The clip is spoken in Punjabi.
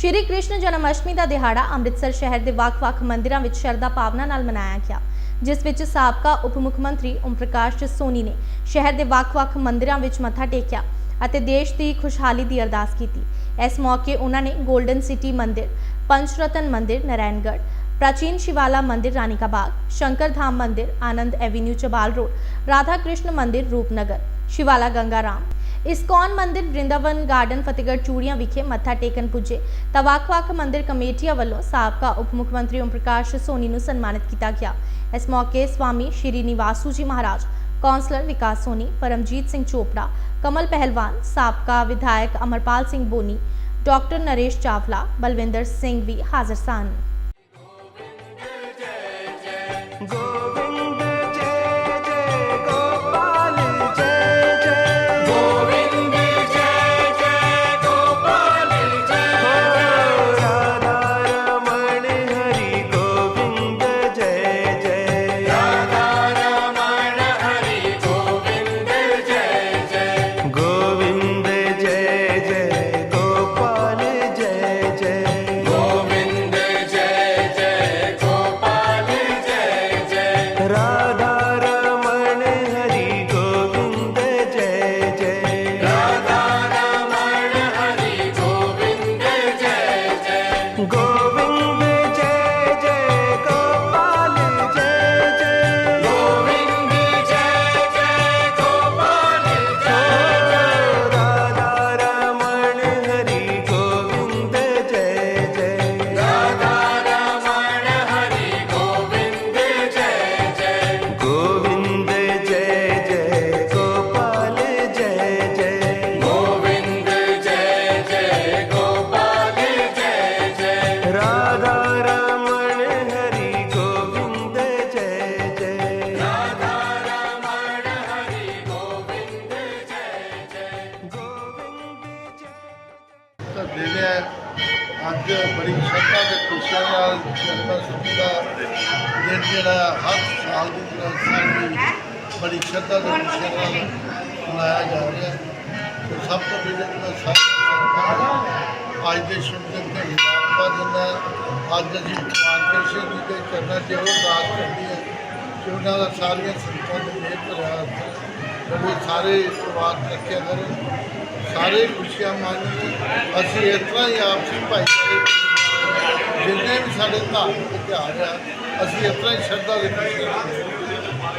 ਸ਼੍ਰੀ ਕ੍ਰਿਸ਼ਨ ਜਨਮ ਅਸ਼ਟਮੀ ਦਾ ਦਿਹਾੜਾ ਅੰਮ੍ਰਿਤਸਰ ਸ਼ਹਿਰ ਦੇ ਵੱਖ-ਵੱਖ ਮੰਦਿਰਾਂ ਵਿੱਚ ਸ਼ਰਧਾ ਭਾਵਨਾ ਨਾਲ ਮਨਾਇਆ ਗਿਆ, ਜਿਸ ਵਿੱਚ ਸਾਬਕਾ ਉਪ ਮੁੱਖ ਮੰਤਰੀ ਓਮ ਪ੍ਰਕਾਸ਼ ਸੋਨੀ ਨੇ ਸ਼ਹਿਰ ਦੇ ਵੱਖ-ਵੱਖ ਮੰਦਿਰਾਂ ਵਿੱਚ ਮੱਥਾ ਟੇਕਿਆ ਅਤੇ ਦੇਸ਼ ਦੀ ਖੁਸ਼ਹਾਲੀ ਦੀ ਅਰਦਾਸ ਕੀਤੀ। ਇਸ ਮੌਕੇ ਉਹਨਾਂ ਨੇ 골ਡਨ ਸਿਟੀ ਮੰਦਿਰ, ਪੰਚਰਤਨ ਮੰਦਿਰ, ਨਰੈਣਗੜ੍ਹ, ਪ੍ਰਾਚੀਨ ਸ਼ਿਵਾਲਾ ਮੰਦਿਰ ਰਾਣੀ ਬਾਗ ਸ਼ੰਕਰ ਧਾਮ ਮੰਦਿਰ, ਆਨੰਦ ਐਵੇਨਿਊ, ਚਬਾਲ ਰੋਡ, ਰਾਧਾ ਕ੍ਰਿਸ਼ਨ ਮੰਦਿਰ, ਰੂਪਨਗਰ, ਸ਼ਿਵਾਲਾ ਗੰਗਾ ਰਾਮ ਇਸਕੌਨ ਮੰਦਿਰ ਬ੍ਰਿੰਦਾਵਨ ਗਾਰਡਨ, ਫਤਿਹਗੜ੍ਹ ਚੂੜੀਆਂ ਵਿਖੇ ਮੱਥਾ ਟੇਕਣ ਪੁੱਜੇ। ਤਾਂ ਵੱਖ-ਵੱਖ ਮੰਦਿਰ ਕਮੇਟੀਆਂ ਵੱਲੋਂ ਸਾਬਕਾ ਉਪ ਮੁੱਖ ਮੰਤਰੀ ਓਮ ਪ੍ਰਕਾਸ਼ ਸੋਨੀ ਨੂੰ ਸਨਮਾਨਿਤ ਕੀਤਾ ਗਿਆ। ਇਸ ਮੌਕੇ ਸਵਾਮੀ ਸ਼੍ਰੀ ਨਿਵਾਸੂ ਜੀ ਮਹਾਰਾਜ, ਕੌਂਸਲਰ ਵਿਕਾਸ ਸੋਨੀ, ਪਰਮਜੀਤ ਸਿੰਘ ਚੋਪੜਾ, ਕਮਲ ਪਹਿਲਵਾਨ, ਸਾਬਕਾ ਵਿਧਾਇਕ ਅਮਰਪਾਲ ਸਿੰਘ ਬੋਨੀ, ਡਾਕਟਰ ਨਰੇਸ਼ ਚਾਵਲਾ, ਬਲਵਿੰਦਰ ਸਿੰਘ ਵੀ ਹਾਜ਼ਰ ਸਨ। Jehovah. जय ਅੱਜ ਬੜੀ ਸ਼ਰਧਾ ਤੇ ਖੁਸ਼ੀਆਂ ਨਾਲ ਜਨਮ ਅਸ਼ਟਮੀ ਦਾ ਦਿਨ ਜਿਹੜਾ ਹਰ ਸਾਲ ਦੀ ਤਰ੍ਹਾਂ ਸਾਡੀ ਬੜੀ ਸ਼ਰਧਾ ਤੇ ਖੁਸ਼ੀਆਂ ਨਾਲ ਮਨਾਇਆ ਜਾ ਰਿਹਾ ਹੈ। ਸਭ ਤੋਂ ਪਹਿਲੇ ਤਾਂ ਸਾਰੀਆਂ ਸੰਗਤਾਂ ਅੱਜ ਦੇ ਸ਼ੁਭ ਦਿਨ ਤੇ ਮੁਬਾਰਕਾਂ ਦਿੰਦਾ ਹੈ। ਅੱਜ ਅਸੀਂ ਭਗਵਾਨ ਕ੍ਰਿਸ਼ਨ ਜੀ ਦੇ ਚਰਨਾਂ 'ਚ ਉਹ ਅਰਦਾਸ ਕਰਦੀ ਹੈ ਕਿ ਉਹਨਾਂ ਦਾ ਸਾਰੀਆਂ ਸੰਗਤਾਂ ਦੇ ਮੇਰ ਭਰਿਆ ਹੱਥ ਸਾਰੇ ਪਰਿਵਾਰ ਰੱਖਿਆ ਕਰਨ ਸਾਰੇ ਖੁਸ਼ੀਆਂ ਮਾਣਨ ਅਸੀਂ ਇਸ ਤਰ੍ਹਾਂ ਹੀ ਆਪਸੀ ਭਾਈਚਾਰੇ ਜਿੰਨੇ ਵੀ ਸਾਡੇ ਧਾਰਮਿਕ ਤਿਉਹਾਰ ਆ, ਅਸੀਂ ਇਸ ਤਰ੍ਹਾਂ ਹੀ ਸ਼ਰਧਾ ਦੇ ਖੁਸ਼ੀਆਂ ਨਾਲ